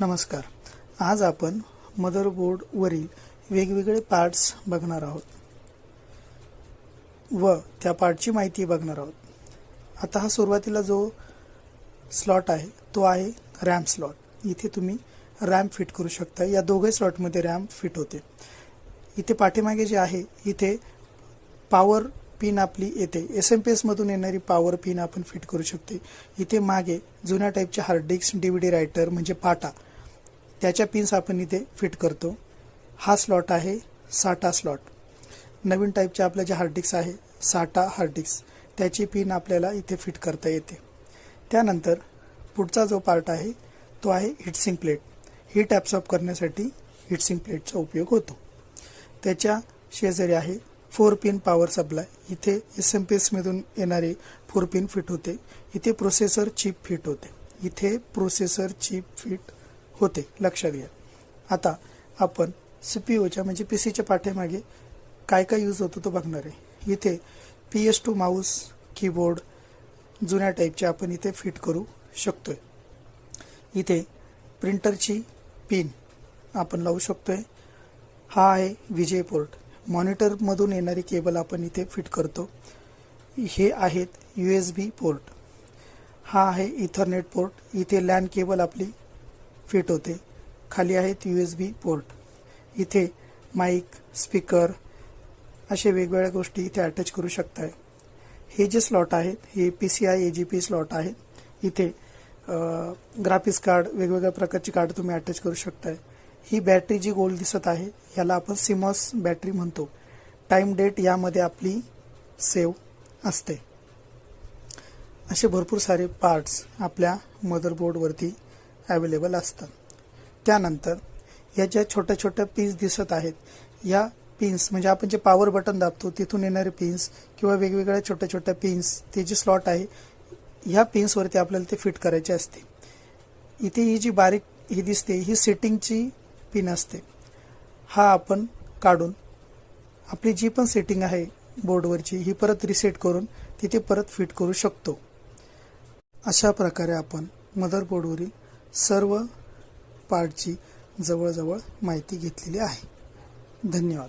नमस्कार. आज आपण मदरबोर्डवरील वेगवेगळे पार्ट्स बघणार आहोत. व त्या पार्टची माहिती बघणार आहोत. आता हा सुरुवातीला जो स्लॉट आहे तो आहे रॅम स्लॉट इथे तुम्ही रॅम फिट करू शकता. या दोघे स्लॉटमध्ये रॅम फिट होते. इथे पाठीमागे जे आहे इथे पॉवर पिन आपली येते. एस एम पी एसमधून येणारी पॉवर पिन आपण फिट करू शकते. इथे मागे जुन्या टाईपचे hard disk D V D writer म्हणजे पाटा. त्याच्या पिन्स आपण इथे फिट करतो. हा स्लॉट आहे साटा स्लॉट नवीन टाईपचे आपलं जे हार्डिक्स आहे साटा हार्डिक्स त्याची पिन आपल्याला इथे फिट करता येते. त्यानंतर पुढचा जो पार्ट आहे तो आहे हिटसिंग प्लेट हीट ॲब्सॉर्ब करण्यासाठी हिटसिंग प्लेटचा उपयोग होतो. त्याच्या शेजारी आहे फोर पिन पॉवर सप्लाय इथे एस एम पी एसमधून येणारे फोर पिन फिट होते. इथे प्रोसेसर चिप फिट होते. इथे प्रोसेसर चिप फिट होते लक्षात घ्या. आता आपण सी पी ओच्या म्हणजे पी सीच्या पाठीमागे काय काय यूज होतो तो बघणार आहे. इथे P S two mouse keyboard जुन्या टाईपचे आपण इथे फिट करू शकतोय. इथे प्रिंटरची पिन आपण लावू शकतोय. हा आहे विजय पोर्ट मॉनिटरमधून येणारी केबल आपण इथे फिट करतो. हे आहेत यू एस बी पोर्ट हा आहे इथरनेट पोर्ट इथे लॅन केबल आपली फिट होते. खाली आहेत यू एस बी पोर्ट इथे माईक स्पीकर असे वेगवेगळ्या गोष्टी इथे अटॅच करू शकताय. हे जे स्लॉट आहेत हे P C I A G P slot आहेत. इथे ग्राफिक्स कार्ड वेगवेगळ्या प्रकारची कार्ड तुम्ही अटॅच करू शकताय. ही बॅटरी जी गोल दिसत आहे याला आपण सिमॉस बॅटरी म्हणतो. टाइम डेट यामध्ये आपली सेव्ह असते. असे भरपूर सारे पार्ट्स आपल्या मदरबोर्डवरती अवेलेबल असतात. त्यानंतर या ज्या छोट्या छोट्या पिन्स दिसत आहेत. या पिन्स म्हणजे आपण जे पॉवर बटन दाबतो तिथून येणारे पिन्स किंवा वेगवेगळ्या छोट्या छोट्या पिन्स ते जे स्लॉट आहे ह्या पिन्सवरती आपल्याला ते फिट करायचे असते. इथे ही जी बारीक ही दिसते ही सेटिंगची पिन असते. हा आपण काढून आपली जी पण सेटिंग आहे बोर्डवरची ही परत रिसेट करून तिथे परत फिट करू शकतो. अशा प्रकारे आपण मदरबोर्डवरील सर्व पार्टची जवळजवळ माहिती घेतलेली आहे. धन्यवाद.